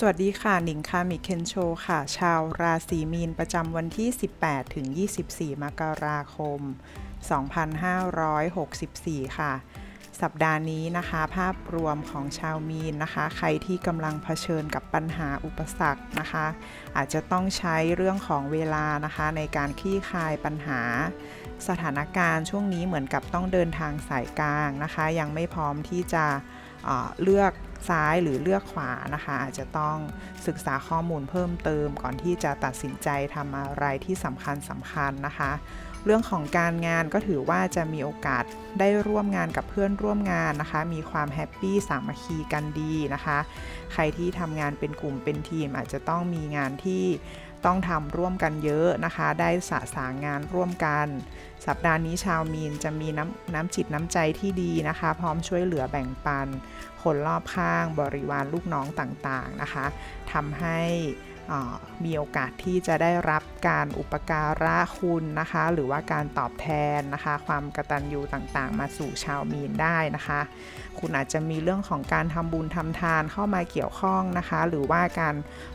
สวัสดีค่ะ หนิงคามิเคนโชค่ะ ชาวราศีมีนประจำวันที่ 18 ถึง 24 มกราคม 2564 ค่ะ สัปดาห์นี้นะคะ ภาพรวมของชาวมีนนะคะ ใครที่กำลังเผชิญกับปัญหาอุปสรรคนะคะ อาจจะต้องใช้เรื่องของเวลานะคะ ในการคลี่คลายปัญหา สถานการณ์ช่วงนี้เหมือนกับต้องเดินทางสายกลางนะคะ ยังไม่พร้อมที่จะเเลือกซ้ายหรือเลือกขวานะคะ อาจจะต้องศึกษาข้อมูลเพิ่มเติม ก่อนที่จะตัดสินใจทำอะไรที่สำคัญสำคัญนะคะ เรื่องของการงานก็ถือว่าจะมีโอกาสได้ร่วมงานกับเพื่อนร่วมงานนะคะ มีความแฮปปี้สามัคคีกันดีนะคะ ใครที่ทำงานเป็นกลุ่มเป็นทีมอาจจะต้องมีงานที่ ต้องทำร่วมกันเยอะนะคะ ได้สะสางงานร่วมกัน สัปดาห์นี้ชาวมีนจะมีน้ำน้ำจิตน้ำใจที่ดีนะคะ พร้อมช่วยเหลือแบ่งปัน คนรอบข้างบริวารลูกน้องต่างๆนะคะทำให้มีโอกาสที่จะได้รับการอุปการะคุณนะคะ หรือว่าการตอบแทนนะคะ ความกตัญญูต่างๆ มาสู่ชาวมีนได้นะคะ คุณอาจจะมีเรื่องของการทำบุญทำทานเข้ามาเกี่ยวข้องนะคะ หรือว่าการ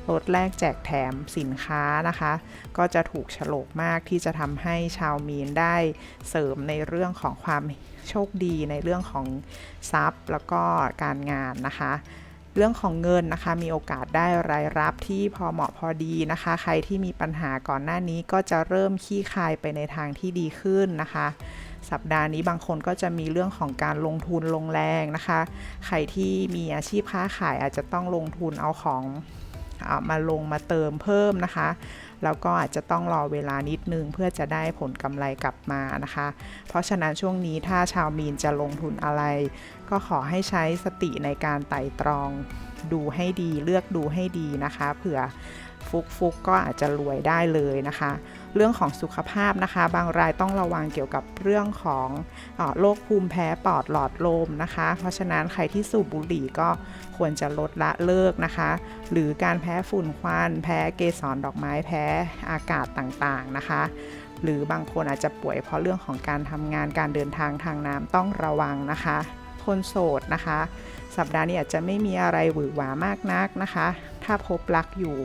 ลดแลกแจกแถมสินค้านะคะ ก็จะถูกฉลกมากที่จะทำให้ชาวมีนได้เสริมในเรื่องของความ โชคดีในเรื่องของทรัพย์แล้วก็การงานนะคะ เรื่องของเงินนะคะมีโอกาสได้รายรับที่พอเหมาะพอดีนะคะ ใครที่มีปัญหาก่อนหน้านี้ก็จะเริ่มขี้คายไปในทางที่ดีขึ้นนะคะสัปดาห์นี้บางคนก็จะมีเรื่องของการลงทุนลงแรงนะคะ ใครที่มีอาชีพค้าขายอาจจะต้องลงทุนเอาของ มาลงมาเติมเพิ่มนะคะ แล้วก็อาจจะต้องรอเวลานิดนึงเพื่อจะได้ผลกำไรกลับมานะคะ เพราะฉะนั้นช่วงนี้ถ้าชาวมีนจะลงทุนอะไร ก็ขอให้ใช้สติในการไต่ตรอง ดูให้ดีเลือกดูให้ดีนะคะ เผื่อฟุกฟุกก็อาจจะรวยได้เลยนะคะ เรื่องของสุขภาพนะคะ บางรายต้องระวังเกี่ยวกับเรื่องของออโรคภูมิแพ้ปอดหลอดลมนะคะ เพราะฉะนั้นใครที่สูบบุหรี่ก็ควรจะลดละเลิกนะคะ หรือการแพ้ฝุ่นควัน แพ้เกสรดอกไม้แพ้อากาศต่างๆนะคะหรือบางคนอาจจะป่วยเพราะเรื่องของการทำงานการเดินทางทางน้ำต้องระวังนะคะ คนโสดนะคะ สัปดาห์นี้อาจจะไม่มีอะไรหวือหวามากนักนะคะ ถ้าพบรักอยู่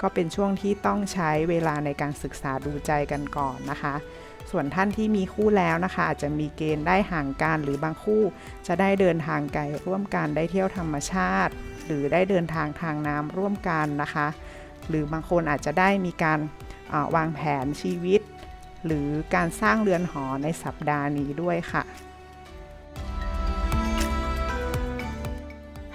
ก็เป็นช่วงที่ต้องใช้เวลาในการศึกษาดูใจกันก่อนนะคะ ส่วนท่านที่มีคู่แล้วนะคะ อาจจะมีเกณฑ์ได้ห่างกันหรือบางคู่ จะได้เดินทางไกลร่วมกันได้เที่ยวธรรมชาติ หรือได้เดินทางทางน้ำร่วมกันนะคะ หรือบางคนอาจจะได้มีการาวางแผนชีวิต หรือการสร้างเรือนหอในสัปดาห์นี้ด้วยค่ะ